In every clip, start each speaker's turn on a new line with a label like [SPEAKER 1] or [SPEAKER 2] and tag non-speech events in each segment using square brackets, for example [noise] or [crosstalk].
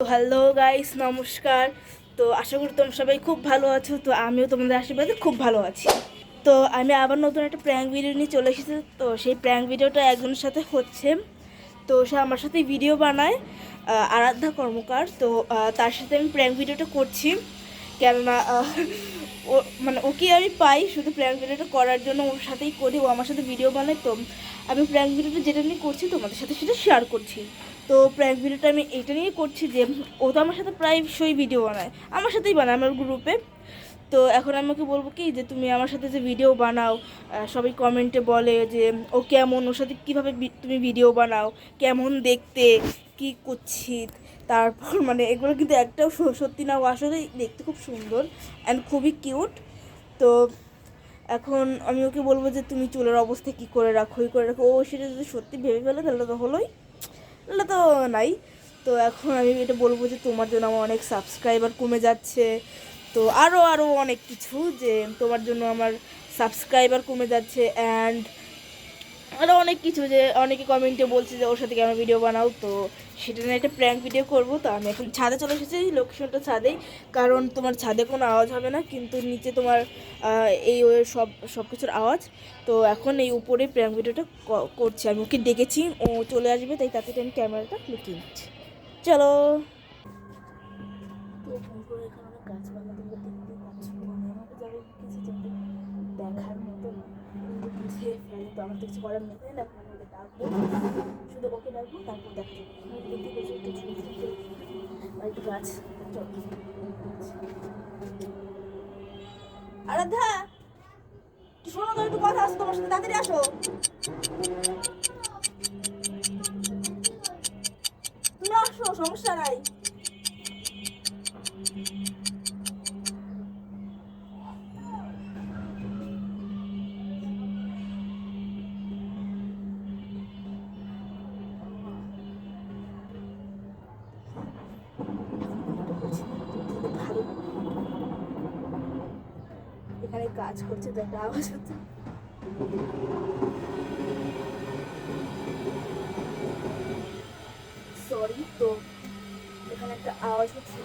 [SPEAKER 1] তো hello guys নমস্কার। তো আশা করি তোমরা সবাই খুব ভালো আছো, তো আমিও তোমাদের আশীর্বাদে খুব ভালো আছি। তো আমি আবার নতুন একটা প্র্যাঙ্ক ভিডিও নিয়ে চলে এসেছি, তো সেই প্র্যাঙ্ক ভিডিওটা একজনের সাথে হচ্ছে। তো সে আমার সাথে ভিডিও বানায় আরাধ্যা কর্মকার। তো তার সাথে আমি প্র্যাঙ্ক ভিডিওটা করছি। কেননা ও মানে ওকে আমি পাই, শুধু প্র্যাঙ্ক ভিডিওটা করার জন্য ওর সাথেই করি, ও আমার সাথে ভিডিও বানায়। তো আমি প্র্যাঙ্ক ভিডিওটা যেটা নিয়ে করছি তোমাদের সাথে সেটা শেয়ার করছি। তো প্র্যাঙ্ক ভিডিওটা আমি এইটা নিয়েই করছি যে, ও তো আমার সাথে প্রায়শই ভিডিও বানায়। আমার সাথেই বানায়, আমার গ্রুপে তো এখন আমাকে বলব কি যে, তুমি আমার সাথে যে ভিডিও বানাও সবাই কমেন্টে বলে যে, ও কেমন, ওর সাথে কীভাবে তুমি ভিডিও বানাও, কেমন দেখতে, কি করছি তারপর [laughs] মানে এগুলো কিন্তু একটাও সত্যি না, ও আসলে দেখতে খুব সুন্দর অ্যান্ড খুবই কিউট তো এখন আমি ওকে বলব যে, তুমি চুলের অবস্থা কি করে রাখো এই করে রাখো? ও সেটা যদি সত্যি ভেবে ফেলে, তাহলে তো হলোই। তাহলে তো নাই। তো এখন আমি এটা বলব যে তোমার জন্য আমার অনেক সাবস্ক্রাইবার কমে যাচ্ছে। তো আরও আরও অনেক কিছু যে তোমার জন্য আমার সাবস্ক্রাইবার কমে যাচ্ছে। অ্যান্ড আরও অনেক কিছু যে অনেকে কমেন্টে বলছে যে ওর সাথে কেন ভিডিও বানাও, তো সেটা নিয়ে একটা প্র্যাঙ্ক ভিডিও করব। তো আমি এখন ছাদে চলে এসেছি লোকেশনটা ছাদেই। কারণ তোমার ছাদে কোনো আওয়াজ হবে না, কিন্তু নিচে তোমার এই সব সব কিছুর আওয়াজ। তো এখন এই উপরে প্র্যাঙ্ক ভিডিওটা করছি। আমি ওকে ডেকেছি ও চলে আসবে, তাই তাতে আমি ক্যামেরাটা লুকিয়ে নিচ্ছি। চলো। তো পুকুরে এখানে অনেক তোমরা দেখতে পাচ্ছ মানে আমাকে যাবে কিছু যাতে দেখার মতো ফেলে তো আমার তো কিছু করার নেই। তাই না? ওকে ডাকবো শুধু ওকে ডাকবো, তারপর দেখা যাবে। দেখতে পেয়েছি, একটু ঝুঁকি একটু শোনো তো, একটু কথা আসো তোমার সাথে, তাড়াতাড়ি আসো। তুমি আসো, সমস্যা নাই। কাজ করছে তো একটা আওয়াজ হচ্ছে। সরি তো এখানে একটা আওয়াজ হচ্ছে।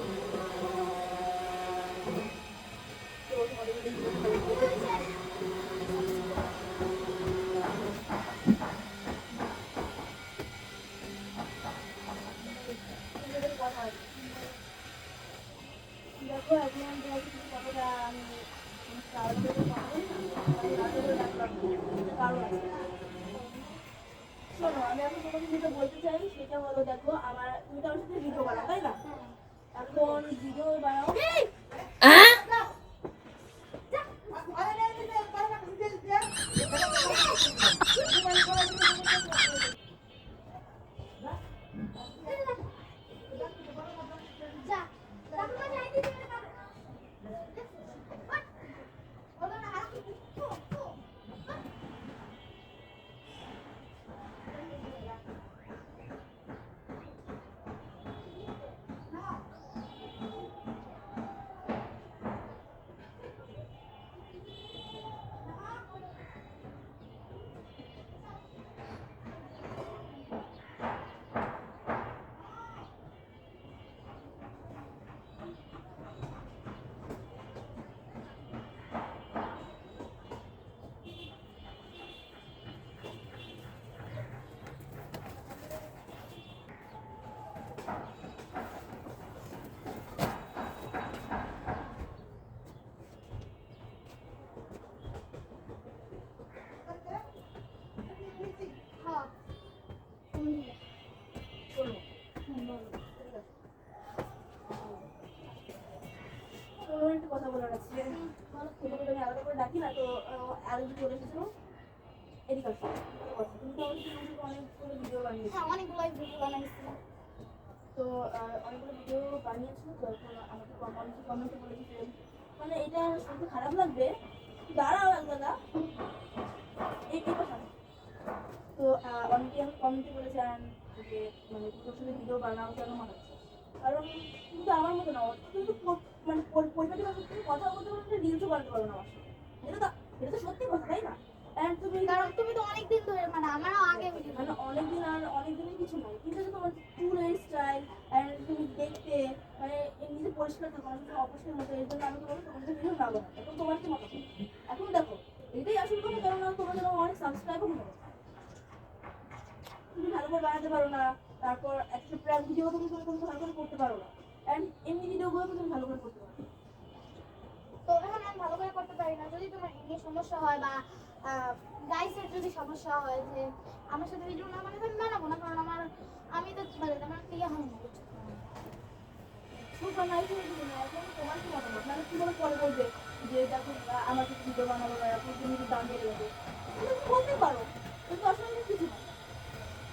[SPEAKER 1] তো তোমাদের যদি একটু ভালো লাগে। নিজেদের কথা আছে। দেখো এখন তোমার কিছু কথাটা আমি কারোর সাথে কথা বলি না আমি রাতে করে ডাকলাম কারণ আছে শোনো আমি এখন তোমাকে যেটা বলতে চাই সেটা হলো দেখো আমার তুমি তো আমার সাথে ভিডিও বানাও তাই না এখন অনেকগুলো ভিডিও বানিয়েছো তো আমাকে কমেন্টে কমেন্টে বলেছে মানে এটা শুনতে খারাপ লাগবে দাঁড়াও দাদা এই কথা। তো অনেকে আমি কমেন্টে বলেছেন যে মানে সাথে ভিডিও বানাও কেন বানাচ্ছ কারণ তুমি তো আমার মতো না তুমি তো মানে পরি- পরিপাটিভাবে তুমি কথা বলতে বলতে রিলসও বানাতে পারো না আমার সাথে। এটা তো এটা তো সত্যি কথা তাই না And তুমি
[SPEAKER 2] কারণ তুমি তো অনেকদিন ধরে মানে আমারও আগে
[SPEAKER 1] মানে অনেকদিন আর অনেকদিনের কিছু নাই। কিন্তু তোমার চুলের স্টাইল তুমি দেখতে অপরিষ্কার থাকো না অপরিষ্কার মতো এর জন্য আমি তোমাকে তোমাদের ভিডিও না বানাবো এখন তোমার কি মতামত? এখন দেখো এটাই আসল কথা কারণ না অনেক সাবস্ক্রাইবও হয়ে তুমি ভালো করে বানাতে পারো না তারপর একটা প্র্যাঙ্ক ভিডিও তুমি তুমি তুমি ভালো করে করতে পারো না। অ্যান্ড এমনি ভিডিওগুলো তুমি ভালো করে করতে পারো।
[SPEAKER 2] তো এখন আমি ভালো করে করতে পারি না। যদি তোমার এমনি সমস্যা হয় বা গাইসের যদি সমস্যা হয় যে আমার সাথে ভিডিও না মানে আমি বানাবো না, কারণ আমার আমি তো মানে আমার ইয়ে হয় না
[SPEAKER 1] মানে বলতে পারো, কিন্তু আসলে কিছু না।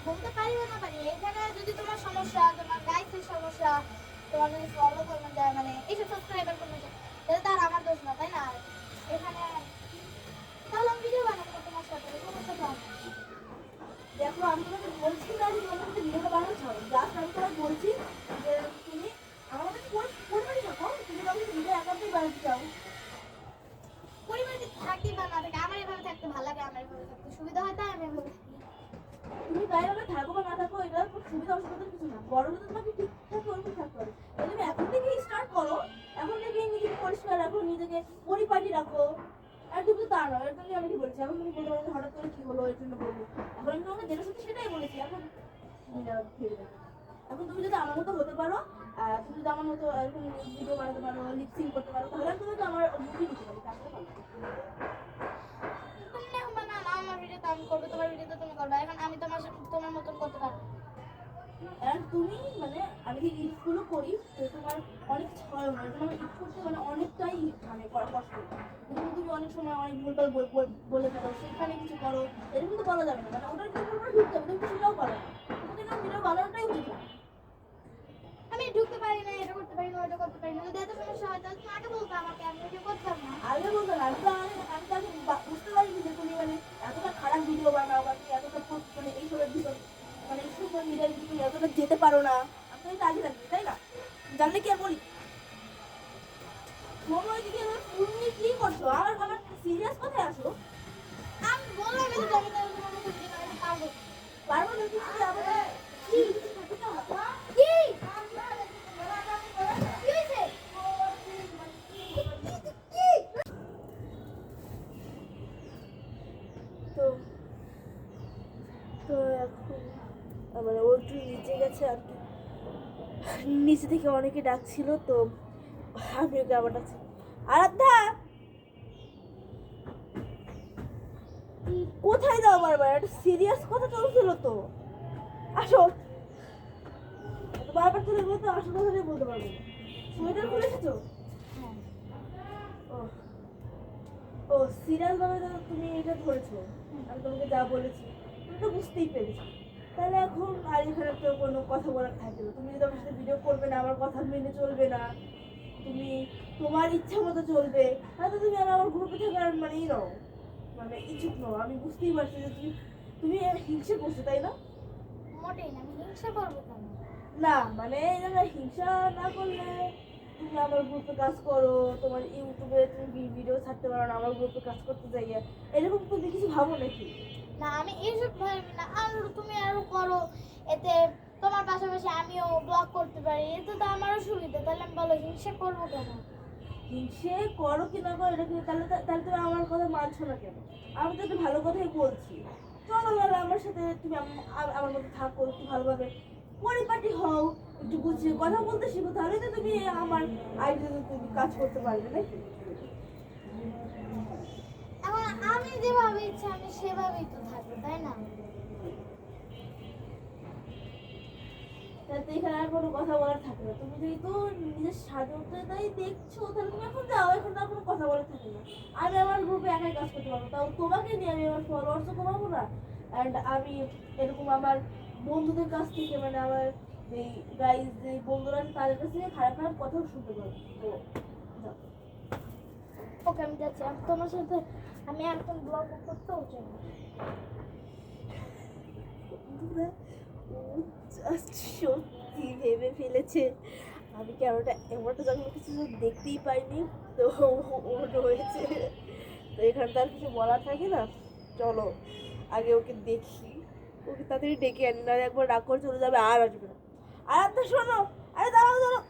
[SPEAKER 2] বলতে পারি না পারি এখানে যদি তোমার সমস্যা, তোমার গাইসের সমস্যা, তোমার যদি ফলো মানে এইসব সাবস্ক্রাইবার করবে যায়, তাহলে তার আমার দোষ না, তাই না? এখানে তাহলে আমি ভিডিও বানাবো না তোমার সাথে সমস্যা তো আমার।
[SPEAKER 1] দেখো আমি তোমাকে বলছি না যে তোমাকে ভিডিওটা বানাচ্ছ। জাস্ট আমি তোমাকে বলছি যে তুমি আমার মধ্যে পরিবারই থাকো তুমি যখন ভিডিও একাতেই বানাতে চাও
[SPEAKER 2] পরিবারে থাকি বা না থাকি আমার এভাবে থাকতে ভালো লাগে আমার এভাবে থাকতে সুবিধা হয় তাই আমি এভাবে থাকি
[SPEAKER 1] তুমি গায়ে হবে থাকো বা না থাকো এটা খুব সুবিধা অসুবিধার কিছু না বড় হলে তোমাকে ঠিকঠাক ওরকম থাকতে হবে তাই তুমি এখন থেকেই স্টার্ট করো এখন থেকেই নিজেকে পরিষ্কার রাখো নিজেকে পরিপাটি রাখো আর এর জন্য আমি বলছি? এখন তুমি বলতে হঠাৎ করে কি হলো এর জন্য বলব। এখন আমি তোমাকে যেটা সত্যি সেটাই বলেছি। এখন। এখন তুমি যদি আমার মতো হতে পারো তুমি যদি আমার মতো এরকম ভিডিও বানাতে পারো লিপসিং করতে পারো তাহলে আমি আমার মুভি পারি
[SPEAKER 2] না আমার ভিডিওতে আমি করব তোমার ভিডিওতে তুমি করবে এখন আমি তোমার তোমার মতন করতে পারব।
[SPEAKER 1] আর তুমি মানে আমি যে ইটগুলো করি তো তোমার অনেক মানে তোমার করতে মানে অনেকটাই মানে কষ্ট। অনেক সময় অনেক ভুলভাল বল- বল- বলে ফেলো সেখানে কিছু করো এরকম তো বলা যাবে না মানে ওটার কিন্তু পুরোপুরি ঢুকতে হবে তুমি সেটাও করো তোমাকে না। ভিডিও বানানোটাই উচিত না
[SPEAKER 2] আমি ঢুকতে পারি না এটা করতে পারি না ওটা করতে পারি না। যদি এত সমস্যা হয় তাহলে আগে বলতে আমাকে আমি ভিডিও করতাম না।
[SPEAKER 1] আগে বলতো না আমি তো আমি তো বা- বুঝতে পারিনি যে তুমি মানে এতটা খারাপ ভিডিও বানাও বা তুমি এতটা মানে এইসবের ভিতর মানে এই সোশ্যাল মিডিয়ার ভিতরে তুমি এতটা যেতে পারো না আমি তো এটা আগে জানি তাই না জানলে কি আর বলি শোনো ওইদিকে আমার ফোন নিয়ে কি করছ আমার আমার সিরিয়াস কথায় আসো
[SPEAKER 2] আমি বললাম এই তো আমি তো তোমার মতো ভিডিও বানাতে পারব
[SPEAKER 1] পারব না তুমি কি আবার কি
[SPEAKER 2] কি কি হয়েছে
[SPEAKER 1] তো তো এখন মানে ও একটু নিচে গেছে আর কি থেকে অনেকে ডাকছিল তো আমি ওকে আবার ডাকছি। আরাধ্যা! কোথায় যাও বারবার? একটা সিরিয়াস কথা চলছিল তো। আসো। বারবার চলে বলতে আসল কথাটাই বলতে পারব। সোয়েটার খুলে এসেছ?
[SPEAKER 2] হ্যাঁ।
[SPEAKER 1] ও। ও সিরিয়াল ভাবে তো তুমি এটা ধরেছো। আমি তোমাকে যা বলেছি তুমি তো বুঝতেই পেরেছি। তাহলে এখন আর এখানে তো কোনো কথা বলার থাকে না। তুমি যদি আমার সাথে ভিডিও করবে না আমার কথা মেনে চলবে না তুমি তোমার ইচ্ছা মতো চলবে তাহলে তুমি আর আমার গ্রুপে থাকার মানে মানেই নও। মানে ইচ্ছুক নও আমি বুঝতেই পারছি যে তুমি তুমি হিংসে করছ তাই না?
[SPEAKER 2] মোটেই না আমি হিংসা করব কেন?
[SPEAKER 1] না মানে এই হিংসা না করলে তুমি আমার গ্রুপে কাজ করো তোমার ইউটিউবে তুমি ভিডিও ছাড়তে পারো না আমার গ্রুপে কাজ করতে যাই এরকম তুমি কিছু ভাবো নাকি?
[SPEAKER 2] না আমি এইসব ভাবি না। আর তুমি আরও করো এতে তোমার পাশাপাশি আমিও ব্লগ করতে পারি এতে তো আমারও সুবিধা। তাহলে আমি বলো হিংসা করব কেন?
[SPEAKER 1] হিংসে করো কি না করো এটা কি তাহলে তাহলে তুমি আমার কথা মানছো না কেন? আমি তো একটু ভালো কথাই বলছি। চলো তাহলে আমার সাথে তুমি আমার মধ্যে থাকো একটু ভালোভাবে পরিপাটি হও একটু বুঝিয়ে কথা বলতে শিখো তাহলে তো তুমি আমার আইডিয়াতে তুমি কাজ করতে পারবে নাকি
[SPEAKER 2] এখন আমি যেভাবে ইচ্ছা আমি সেভাবেই তো তাই না
[SPEAKER 1] তাতে এখানে আর কোনো কথা বলার থাকে না। তুমি যেহেতু নিজের স্বাধীনতাই দেখছ, তাহলে তুমি এখন যাও, এখন আর কোনো কথা বলার থাকে না। আমি আমার গ্রুপে একাই কাজ করতে পারব। তাও তোমাকে নিয়ে আমি আমার ফলোয়ার্সও কমাবো না। অ্যান্ড আমি এরকম আমার বন্ধুদের কাছ থেকে মানে আমার এই গাইজ যে বন্ধুরা আছে, তাদের কাছ থেকে খারাপ খারাপ কথাও শুনতে পারব।
[SPEAKER 2] ওকে আমি যাচ্ছি। আমি তোমার সাথে আমি একদম ব্লগ করতেও চাই
[SPEAKER 1] বন্ধুরা, ও জাস্ট সত্যি ভেবে ফেলেছে। আমি ক্যামেরাটা এমনটা যখন কিছু দেখতেই পাইনি? তো ও রয়েছে। তো এখানে তো আর কিছু বলার থাকে না। চলো, আগে ওকে দেখি। ওকে তাড়াতাড়ি ডেকে আনি না একবার ডাক করে চলে যাবে, আর আসবে না। আর তো শোনো! আরে, দাঁড়াও দাঁড়াও!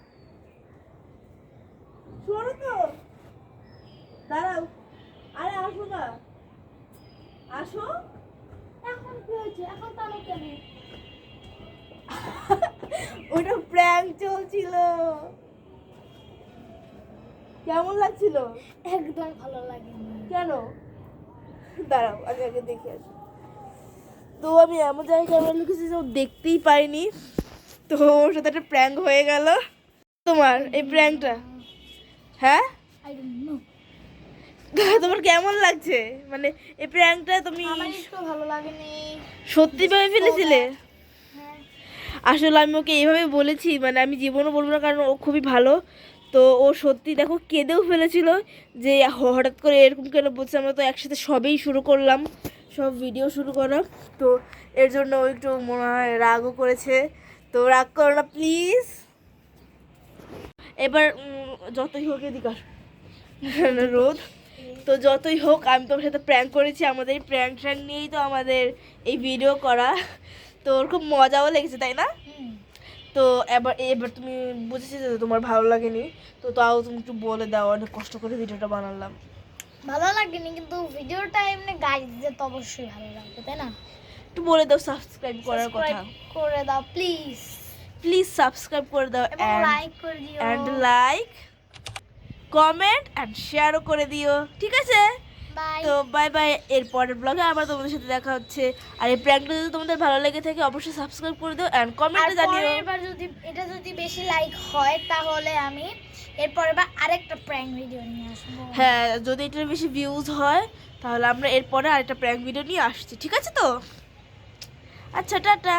[SPEAKER 1] শোনো তো! দাঁড়াও! আরে, আসো না। আসো। [laughs] ওটা প্র্যাঙ্ক চলছিল। কেমন লাগছিল?
[SPEAKER 2] একদম ভালো লাগে
[SPEAKER 1] কেন? দাঁড়াও আগে আগে দেখে আসি। তো আমি এমন জায়গায় ক্যামেরা লুকেছি যে দেখতেই পাইনি। তো ওর সাথে একটা প্র্যাঙ্ক হয়ে গেল। তোমার এই প্র্যাঙ্কটা হ্যাঁ? [laughs] তোমার কেমন লাগছে? মানে এই প্র্যাঙ্কটা তুমি
[SPEAKER 2] ভালো লাগেনি।
[SPEAKER 1] সত্যি ভেবে ফেলেছিলে?
[SPEAKER 2] হ্যাঁ।
[SPEAKER 1] আসলে আমি ওকে এইভাবে বলেছি মানে আমি জীবনও বলব না কারণ ও খুবই ভালো। তো ও সত্যি দেখো কেঁদেও ফেলেছিল যে হঠাৎ করে এরকম কেন বলছে আমরা তো একসাথে সবেই শুরু করলাম সব ভিডিও শুরু করা। তো এর জন্য ও একটু মনে হয় রাগও করেছে। তো রাগ করো না প্লিজ এবার যতই হোক এদিকে আস। [laughs] রোদ। তো যতই হোক আমি তোমার সাথে প্র্যাঙ্ক করেছি আমাদের এই প্র্যাঙ্ক ট্র্যাঙ্ক নিয়েই তো আমাদের এই ভিডিও করা। তো ওর খুব মজাও লেগেছে তাই না? তো এবার এবার তুমি বুঝেছি যে তোমার ভালো লাগেনি। তো তাও তুমি একটু বলে দাও অনেক কষ্ট করে ভিডিওটা বানালাম।
[SPEAKER 2] ভালো লাগেনি কিন্তু ভিডিওটা এমনি গাইড দিতে তো অবশ্যই ভালো লাগবে তাই না?
[SPEAKER 1] একটু বলে দাও সাবস্ক্রাইব করার কথা।
[SPEAKER 2] করে দাও প্লিজ
[SPEAKER 1] প্লিজ সাবস্ক্রাইব করে দাও
[SPEAKER 2] লাইক করে দিও।
[SPEAKER 1] অ্যান্ড লাইক কমেন্ট অ্যান্ড শেয়ারও করে দিও। ঠিক আছে?
[SPEAKER 2] বাই
[SPEAKER 1] তো বাই বাই এর পরের ব্লগে আবার তোমাদের সাথে দেখা হচ্ছে। আর এই প্র্যাঙ্কটা যদি তোমাদের ভালো লেগে থাকে অবশ্যই সাবস্ক্রাইব করে দিও অ্যান্ড কমেন্টে জানিও।
[SPEAKER 2] পরের বার যদি এটা যদি বেশি লাইক হয় তাহলে আমি এরপরের বার আরেকটা প্র্যাঙ্ক ভিডিও নিয়ে আসব।
[SPEAKER 1] হ্যাঁ যদি এটার বেশি ভিউজ হয় তাহলে আমরা এরপরে আরেকটা প্র্যাঙ্ক ভিডিও নিয়ে আসছি। ঠিক আছে তো? আচ্ছা টাটা।